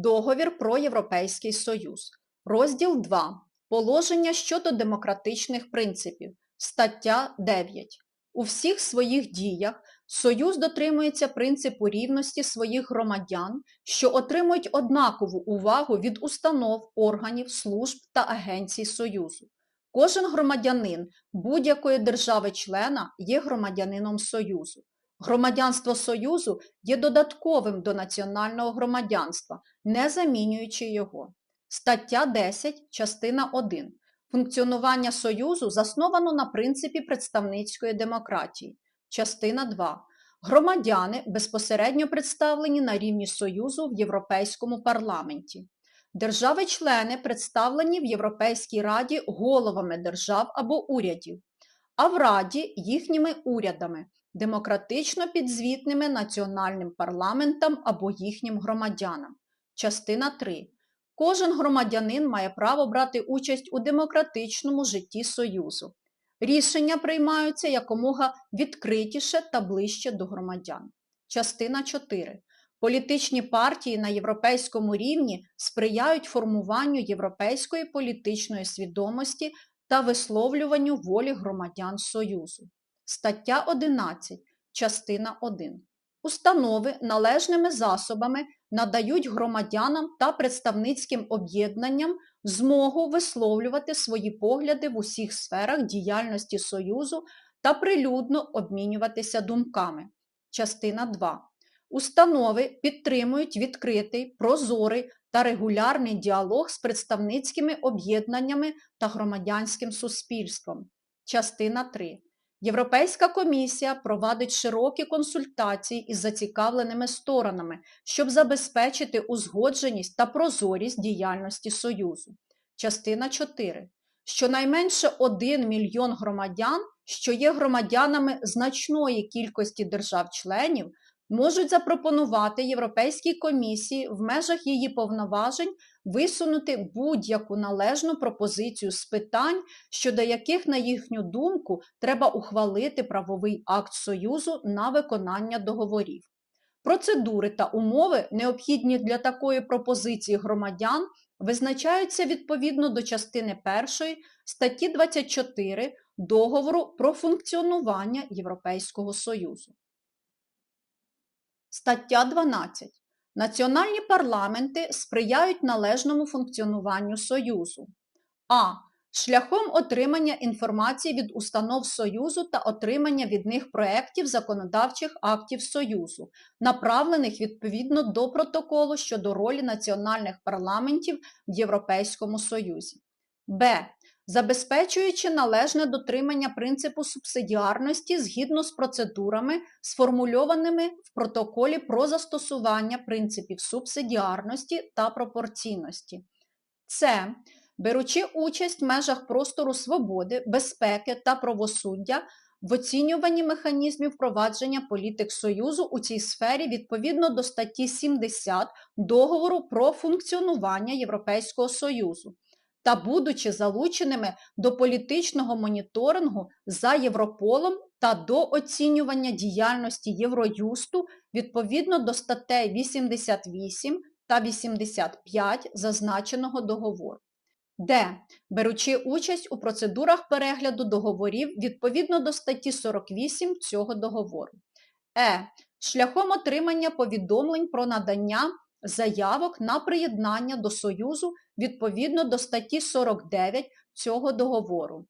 Договір про Європейський Союз. Розділ 2. Положення щодо демократичних принципів. Стаття 9. У всіх своїх діях Союз дотримується принципу рівності своїх громадян, що отримують однакову увагу від установ, органів, служб та агенцій Союзу. Кожен громадянин будь-якої держави-члена є громадянином Союзу. Громадянство Союзу є додатковим до національного громадянства, не замінюючи його. Стаття 10, частина 1. Функціонування Союзу засновано на принципі представницької демократії. Частина 2. Громадяни безпосередньо представлені на рівні Союзу в Європейському парламенті. Держави-члени представлені в Європейській Раді головами держав або урядів, а в Раді їхніми урядами, демократично підзвітними національним парламентам або їхнім громадянам. Частина 3. Кожен громадянин має право брати участь у демократичному житті Союзу. Рішення приймаються якомога відкритіше та ближче до громадян. Частина 4. Політичні партії на європейському рівні сприяють формуванню європейської політичної свідомості та висловлюванню волі громадян Союзу. Стаття 11, частина 1. Установи належними засобами надають громадянам та представницьким об'єднанням змогу висловлювати свої погляди в усіх сферах діяльності Союзу та прилюдно обмінюватися думками. Частина 2. Установи підтримують відкритий, прозорий та регулярний діалог з представницькими об'єднаннями та громадянським суспільством. Частина 3. Європейська комісія провадить широкі консультації із зацікавленими сторонами, щоб забезпечити узгодженість та прозорість діяльності Союзу. Частина 4. Щонайменше 1 мільйон громадян, що є громадянами значної кількості держав-членів, можуть запропонувати Європейській комісії в межах її повноважень висунути будь-яку належну пропозицію з питань, щодо яких, на їхню думку, треба ухвалити правовий акт Союзу на виконання договорів. Процедури та умови, необхідні для такої пропозиції громадян, визначаються відповідно до частини 1 статті 24 Договору про функціонування Європейського Союзу. Стаття 12. Національні парламенти сприяють належному функціонуванню Союзу. А. Шляхом отримання інформації від установ Союзу та отримання від них проєктів законодавчих актів Союзу, направлених відповідно до протоколу щодо ролі національних парламентів в Європейському Союзі. Б забезпечуючи належне дотримання принципу субсидіарності згідно з процедурами, сформульованими в протоколі про застосування принципів субсидіарності та пропорційності. Це беручи участь в межах простору свободи, безпеки та правосуддя в оцінюванні механізмів впровадження політик Союзу у цій сфері відповідно до статті 70 Договору про функціонування Європейського Союзу та будучи залученими до політичного моніторингу за Європолом та до оцінювання діяльності Євроюсту відповідно до статей 88 та 85 зазначеного договору. Д. Беручи участь у процедурах перегляду договорів відповідно до статті 48 цього договору. Е. Шляхом отримання повідомлень про надання заявок на приєднання до Союзу відповідно до статті 49 цього договору.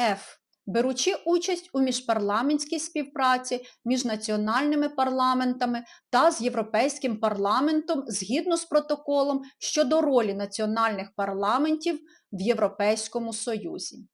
Ф. Беручи участь у міжпарламентській співпраці між національними парламентами та з Європейським парламентом згідно з протоколом щодо ролі національних парламентів в Європейському Союзі.